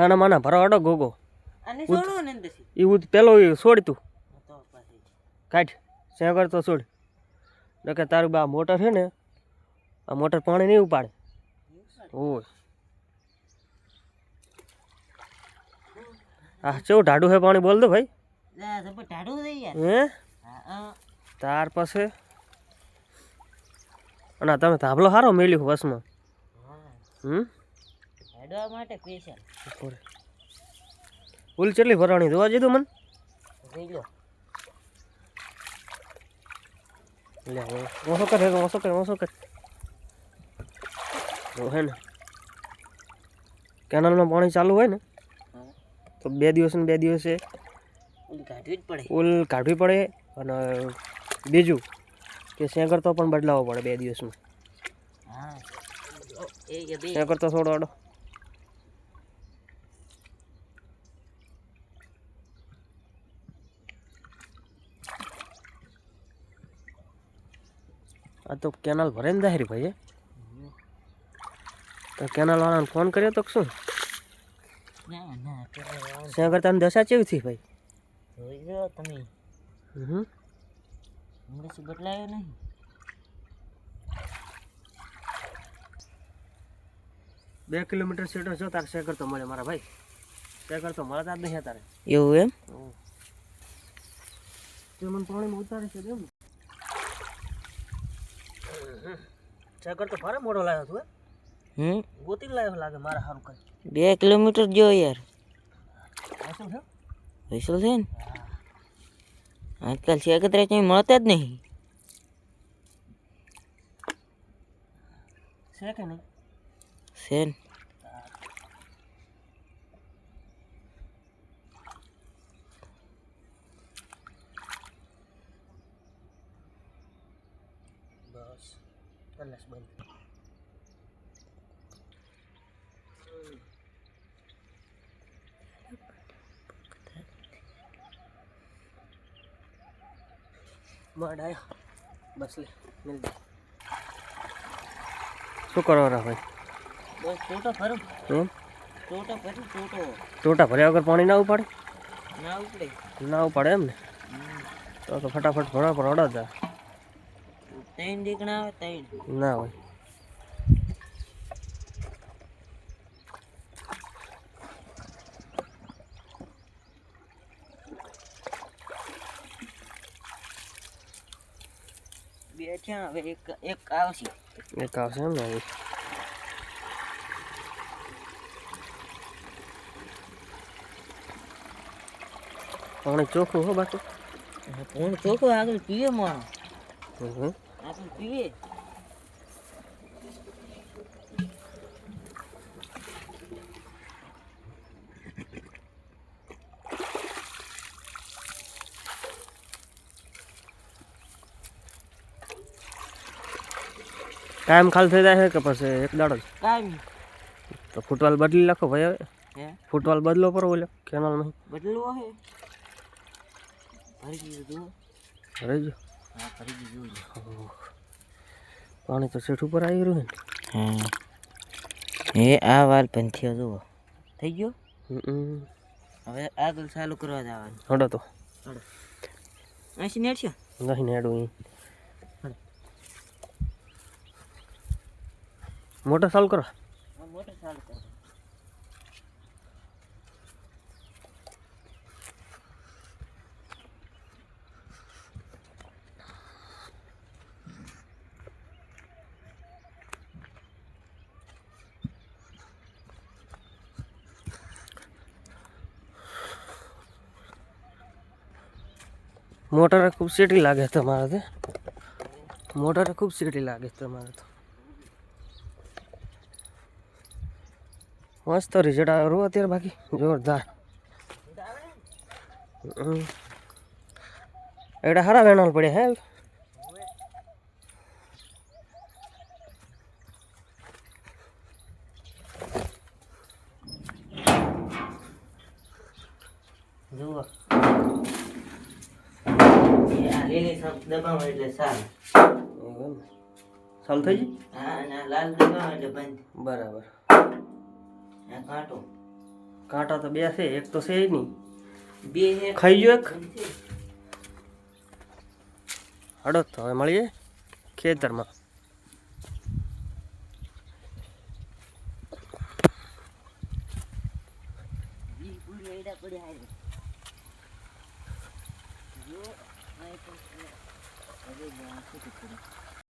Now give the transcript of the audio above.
ખાના માના ભરો અડો ગોગો. એ ઉદ પેલો છોડ તું. તો કાઢ શ્યાં કરતો છોડ નકે તારું બા મોટર છે ને આ મોટર પાણી નહીં ઉપાડે. ઓય. આ ચેવું ઢાડું હે પાણી બોલ દો ભાઈ. હે? તાર પાસે. અને તમે ધાબલો સારો મેલ્યું બસમાં હા. હમ? હેડવા માટે સ્પેશિયલ ફૂલ કેટલી ભરાણી જોવા જીધું મન? જોઈ લો લે હવે કર હે ઓછો કર ઓછો કર. હે ને કેનાલમાં પાણી ચાલુ હોય ને તો બે દિવસ ને બે દિવસે ઓલી કાઢવી જ પડે. ઉલ કાઢવી પડે અને બીજું કે શેકર તો પણ બદલાવો પડે બે દિવસમાં. હા. તો એ કરતો થોડો આડો આ તો કેનાલ ભરે ને દાહરી ભાઈ તો કેનાલ વાળાને ફોન કર્યો તો શું? શું કરતા દશા કેવી થઈ ભાઈ? જોઈ લો તમે. હમ. ઇંગ્લિશ બદલાયો નહીં. બે કિલોમીટર સીટો જો તારે શેકર તો મળે મારા ભાઈ. શેકર તો મળતા જ નહીં તારે એવું એમ? તે મને પાણીમાં ઉતારે છે એમ. શેકર તો ભારે મોડો લાવ્યો તું હમ? ગોતી લાવ્યો લાગે મારા સારું કઈ. બે કિલોમીટર જો યાર. વિસલ છે? વૈસલ છે ને? આજકાલ શેકત્રા ક્યાંય મળતા જ નહીં. છે કે નહીં? છે ને બસ કલાસ બંધ મડ આયો બસ લે મિલ શું કરો રા ભાઈ? બસ ટોટો ફરું. હમ? ટોટો ફરું ટોટો. ટોટા ભર્યા વગર પાણી ના ઉપાડે? ના ઉપડે. ના ઉપાડે એમ ને? તો તો ફટાફટ ભરા પર અડો જા. ત્રણ દીકણા આવે ત્રણ. ના હોય. બે થયા હવે એક એક આવશે. એક આવશે એમ ને પાણી ચોખ્ખું હો બાકી? પૂર્ણ ચોખ્ખું આગળ પીએ માણસ. હમ. આગળ પીવે? ટાઈમ ખાલી થઈ જાય છે કે પછી એક દાડો ટાઈમ તો ફૂટવાલ બદલી લખો ભાઈ હવે. ફૂટવાલ બદલો પર ઓલો નહીં. બદલવો હે? ભરી ગયો ભરી ગયું પાણી તો સેઠ ઉપર આવી રહ્યું હા એ આ વાલ પંથીઓ જુઓ. થઈ ગયો? હવે આગળ ચાલુ કરવા જવાનું. હડો તો. હડો. અહીંથી નેડશો? નહીં નેડું અહીં. મોટર ચાલુ કરો. મોટર ચાલુ કરો. મોટર ખૂબ સીટી લાગે તમારે તે? મોટરે ખૂબ સીટી લાગે તમારે તો. મસ્ત રિઝલ્ટ આવ્યો અત્યારે બાકી? જોરદાર. એડા સારા વેણાલ પડ્યા હે જુઓ. એ આ લીલી એટલે સારું ચાલુ થઈ ગઈ? હા આ લાલ એટલે બંધ. બરાબર. કાંટો કાંટા તો બે છે એક તો છે નહીં. બે ખાઈ ગયો એક? હડો તો હવે મળીએ ખેતરમાં. પડ્યા હારે જો આ તો હવે બા શું કરું